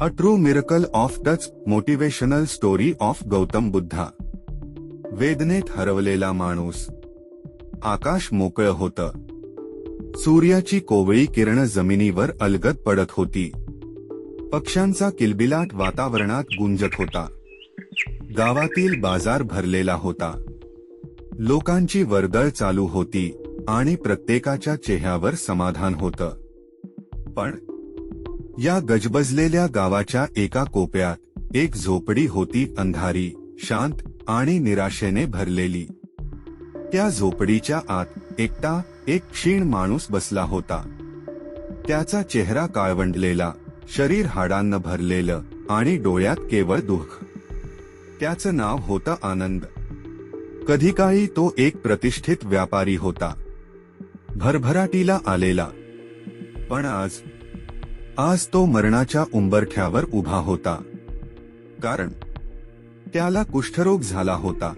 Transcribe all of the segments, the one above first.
A true miracle of Dutch motivational story of Gautam Buddha वेदनेत हरवलेला माणूस. आकाश मोकळं होतं. सूर्याची कोवळी किरण जमिनीवर अलगत पडत होती. पक्ष्यांचा किलबिलाट वातावरणात गुंजत होता. गावातील बाजार भरलेला होता. लोकांची वर्दळ चालू होती आणि प्रत्येकाच्या चेहऱ्यावर समाधान होतं. पण या गजबजलेल्या गावाच्या एका कोपऱ्यात एक झोपडी होती अंधारी शांत आणि निराशेने भरलेली. त्या झोपडीच्या आत एकटा एक क्षीण माणूस बसला होता. त्याचा चेहरा काळवंडलेला शरीर हाडांनं भरलेलं आणि डोळ्यात केवळ दुःख. त्याचं नाव होतं आनंद. कधी काळी तो एक प्रतिष्ठित व्यापारी होता. भरभराटीला आलेला. पण आज आज तो मरणाच्या उंबरठ्यावर उभा होता. कारण त्याला कुष्ठरोग झाला होता.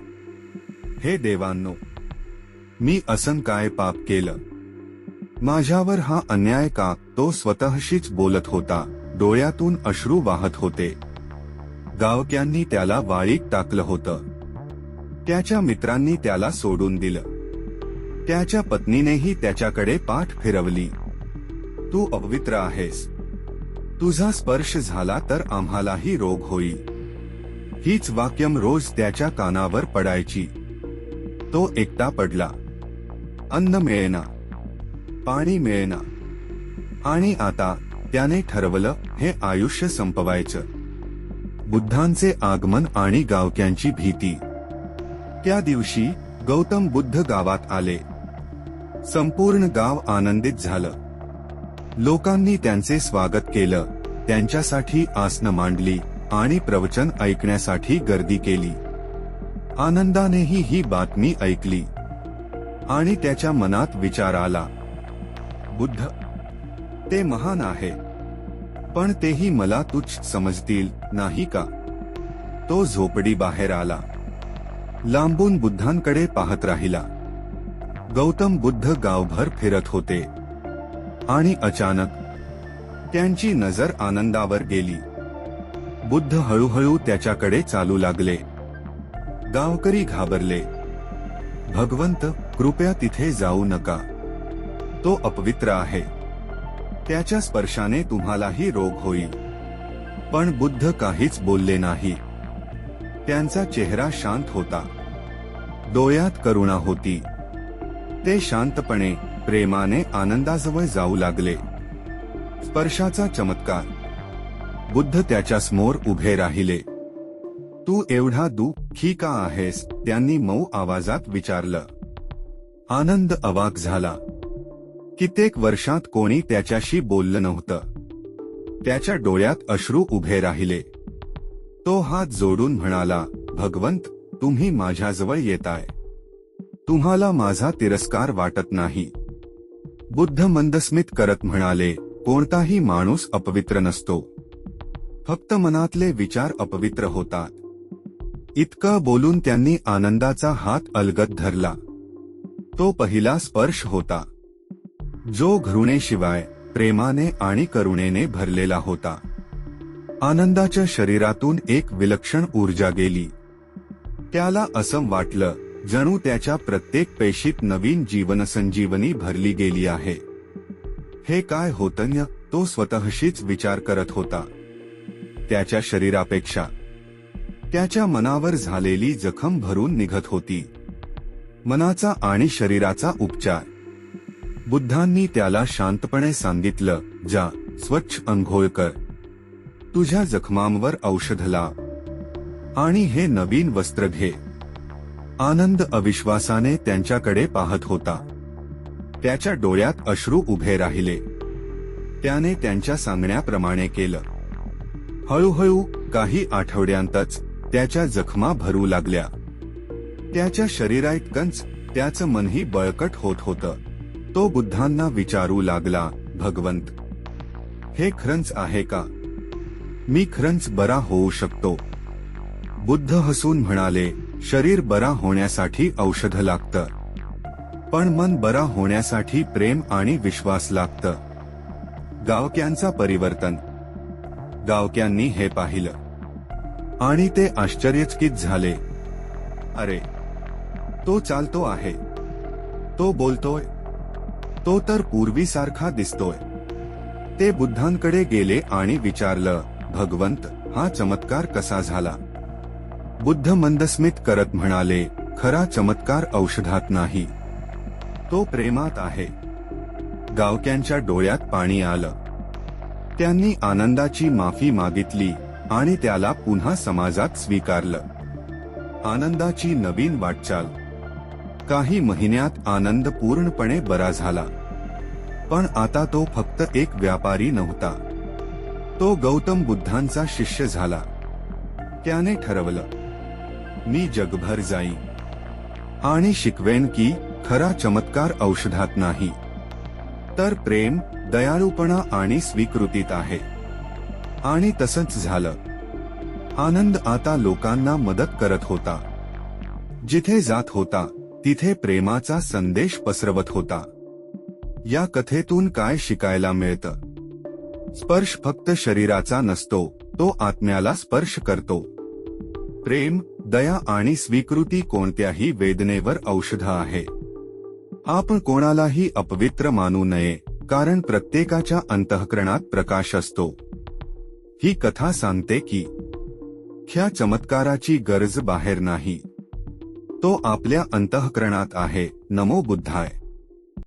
हे देवांनो मी असं काय पाप केलं? माझ्यावर हा अन्याय का? तो स्वतःशीच बोलत होता. डोळ्यातून अश्रू वाहत होते. गावक्यांनी त्याला वाळीत टाकलं होतं. त्याच्या मित्रांनी त्याला सोडून दिलं. त्याच्या पत्नीनेही त्याच्याकडे पाठ फिरवली. तू अपवित्र आहेस. तुझा स्पर्श झाला तर आम्हालाही रोग होईल. हीच वाक्यम रोज त्याच्या कानावर पडायची. तो एकटा पडला. अन्न मिळेना. पाणी मिळेना. आणि आता त्याने ठरवलं हे आयुष्य संपवायचं. बुद्धांचे आगमन आणि गावक्यांची भीती. त्या दिवशी गौतम बुद्ध गावात आले. संपूर्ण गाव आनंदित झालं. लोकांनी त्यांचे स्वागत केलं. त्यांच्यासाठी आसनं मांडली आणि प्रवचन ऐकण्यासाठी गर्दी केली. आनंदानेही ही बातमी ऐकली. आणि त्याच्या मनात विचार आला. बुद्ध ते महान आहे. पण तेही मला तुच्छ समजतील नाही का? तो झोपडी बाहेर आला. लांबून बुद्धांकडे पाहत राहिला. गौतम बुद्ध गावभर फिरत होते. आणि अचानक त्यांची नजर आनंदावर गेली. बुद्ध हळूहळू त्याच्याकडे चालू लागले. गावकरी घाबरले. भगवंत कृपया तिथे जाऊ नका. तो अपवित्र आहे. त्याच्या स्पर्शाने तुम्हालाही रोग होईल. पण बुद्ध काहीच बोलले नाही. त्यांचा चेहरा शांत होता. डोळ्यात करुणा होती. ते शांतपणे प्रेमाने आनंदाजवळ जाऊ लागले. स्पर्शाचा चमत्कार. बुद्ध त्याच्यासमोर उभे राहिले. तू एवढा दुःखी का आहेस? त्यांनी मऊ आवाजात विचारलं. आनंद अवाक झाला. कित्येक वर्षात कोणी त्याच्याशी बोललं नव्हतं. त्याच्या डोळ्यात अश्रू उभे राहिले. तो हात जोडून म्हणाला भगवंत तुम्ही माझ्याजवळ येताय. तुम्हाला माझा तिरस्कार वाटत नाही. बुद्ध मंदस्मित करत म्हणाले कोणताही माणूस अपवित्र नसतो. फक्त मनातले विचार अपवित्र होतात. इतकं बोलून त्यांनी आनंदाचा हात अलगत धरला. तो पहिला स्पर्श होता. जो घृणेशिवाय प्रेमाने आणि करुणेने भरलेला होता. आनंदाच्या शरीरातून एक विलक्षण ऊर्जा गेली. त्याला असं वाटलं. जणू त्याच्या प्रत्येक पेशीत नवीन जीवनसंजीवनी भरली गेली आहे. हे काय होतं तो स्वतःशीच विचार करत होता. त्याच्या शरीरापेक्षा. त्याच्या मनावर झालेली जखम भरून निघत होती. मनाचा आणि शरीराचा उपचार. बुद्धांनी त्याला शांतपणे सांगितलं जा स्वच्छ अंघोळ कर. तुझ्या जखमांवर औषध लाव. आणि हे नवीन वस्त्र घे. आनंद अविश्वासाने त्यांच्याकडे पाहत होता. त्याच्या डोळ्यात अश्रू उभे राहिले. त्याने त्यांच्या सांगण्याप्रमाणे केलं. हळूहळू काही आठवड्यांतच त्याच्या जखमा भरू लागल्या. त्याच्या शरीराइतकंच त्याचं मनही बळकट होत होतं. तो बुद्धांना विचारू लागला भगवंत हे खरंच आहे का? मी खरंच बरा होऊ शकतो. बुद्ध हसून म्हणाले शरीर बरा होण्यासाठी औषध लागतं. पण मन बरा होण्यासाठी प्रेम आणि विश्वास लागतं. गावक्यांचा परिवर्तन. गावक्यांनी हे पाहिलं. आणि ते आश्चर्यचकित झाले. अरे तो चालतो आहे. तो बोलतोय. तो तर पूर्वीसारखा दिसतोय. ते बुद्धांकडे गेले आणि विचारलं भगवंत हा चमत्कार कसा झाला? बुद्ध मंदस्मित करत म्हणाले खरा चमत्कार औषधात नाही. तो प्रेमात आहे. गावक्यांच्या डोळ्यात पाणी आलं. त्यांनी आनंदाची माफी मागितली आणि त्याला पुन्हा समाजात स्वीकारलं. आनंदाची नवीन वाटचाल. काही महिन्यात आनंद पूर्णपणे बरा झाला. पण आता तो फक्त एक व्यापारी नव्हता. तो गौतम बुद्धांचा शिष्य झाला. त्याने ठरवलं मी जगभर जाईन. आणि शिकवेन की खरा चमत्कार औषधात नाही. तर प्रेम दयाळूपणा आणि स्वीकृतीत आहे. आणि तसंच झालं. आनंद आता लोकांना मदत करत होता. जिथे जात होता तिथे प्रेमाचा संदेश पसरवत होता. या कथेतून काय शिकायला मिळतं? स्पर्श फक्त शरीराचा नसतो तो आत्म्याला स्पर्श करतो. प्रेम दया आणि स्वीकृती कोणत्याही वेदनेवर औषध आहे. आपण कोणालाही अपवित्र मानू नये कारण प्रत्येकाच्या अंतःकरणात प्रकाश असतो. ही कथा सांगते की ख्या चमत्काराची गरज बाहेर नाही. तो आपल्या अंतःकरणात आहे नमो बुद्धाय.